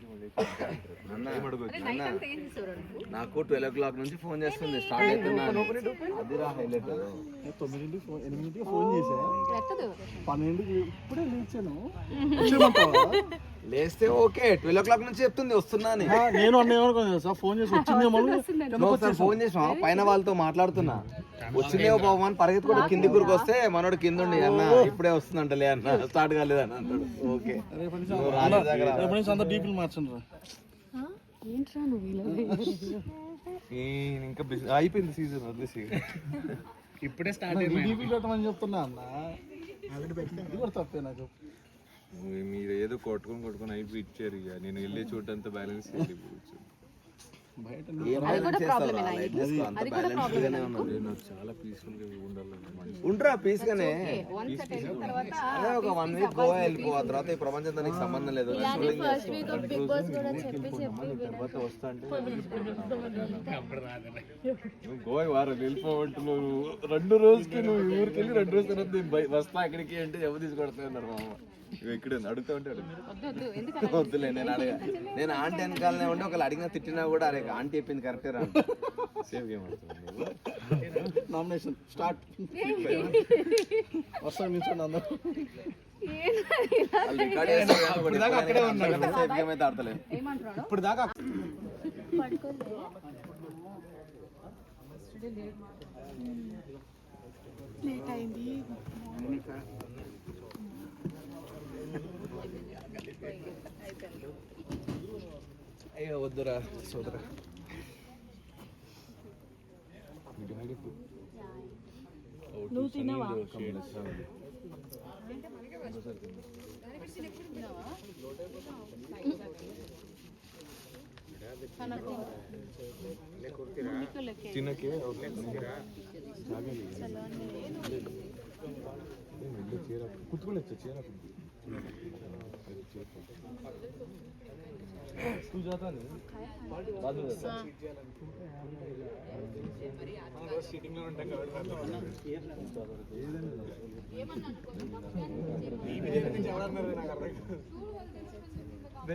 do నాకు twelve o'clock నుంచి phone చేస్తుంది స్టార్ట్ అవుతున్నా అదిరా హైలైట్ తొమ్మిదింటికి ఫోన్ ఎనిమిదింటికి ఫోన్ చేశా. ఎత్తదు. పన్నెండుకి ఇప్పుడే లేచాను? లేస్తే ఓకే ట్వెల్వ్ ఓ క్లాక్ నుంచి చెప్తుంది వస్తున్నా అని. ఆ, నేను అన్న ఏమనుకున్నా సార్ ఫోన్ చేసి వచ్చిందేమో ఒకసారి ఫోన్ చేసావా పైన వాళ్ళతో మాట్లాడుతున్నా. వచ్చిందేమో బాబు అని పరిగెత్తుకుంటూ కింది గురికి వస్తే మనోడు కింద ఉండి అన్న ఇప్పుడే వస్తుందంటలే అన్న స్టార్ట్ కాలేదు అని అంటాడు. ఓకే. రేపటి నుంచి రా. అంతా డీపీలు మార్చండి రా ఏంట్రా నువ్వు ఇలా ఇంకా అయిపోయింది సీజన్ వదిలేసి. ఇప్పుడే స్టార్ట్ పెట్టమని చెప్తున్నా అన్న. ఇది కూడా తప్పే నాకు. మీరు ఏదో కొట్టుకొని కొట్టుకొని అయిపోయి ఇచ్చారు ఇక. నేను వెళ్ళే చోటంతా బ్యాలెన్స్ బయట ఉండరా పీస్ గానే వన్ సెకండ్ తర్వాత అదే ఒక వన్ వీక్ గోవా వెళ్ళిపో ఆ తర్వాత ఈ ప్రపంచంతో నీకు సంబంధం లేదు. First week of Bigg Boss కూడా చెప్పి చెప్పి తర్వాత వస్తా అంటే గోవా వారం వెళ్ళిపోమంటున్నావు రెండు రోజుకి నువ్వు ఈ ఊరికి వెళ్ళి రెండు రోజుల తర్వాత వస్తా అక్కడికి అంటే ఎవరు తీసుకొడతా అన్నారు మా ఉంది? అడుగుతా ఉంటే వద్దులే నేను అడగ. నేను ఆంటీ వెనకాలనే ఉండి ఒకళ్ళు అడిగినా తిట్టినా కూడా అరే ఆంటీ చెప్పింది కరెక్టే రా సేఫ్ గేమ్ నామినేషన్ స్టార్ట్ వస్తాను నిల్చోండి అందరూ. safe game అయితే ఆడతలేదు. ఏమంటున్నాడు? ఇప్పుడు దాకా పడుకోలే అయ్యో వద్దురా సోదరా. నువ్వు తినవా? తినకే 부자다는 나도 안 돼.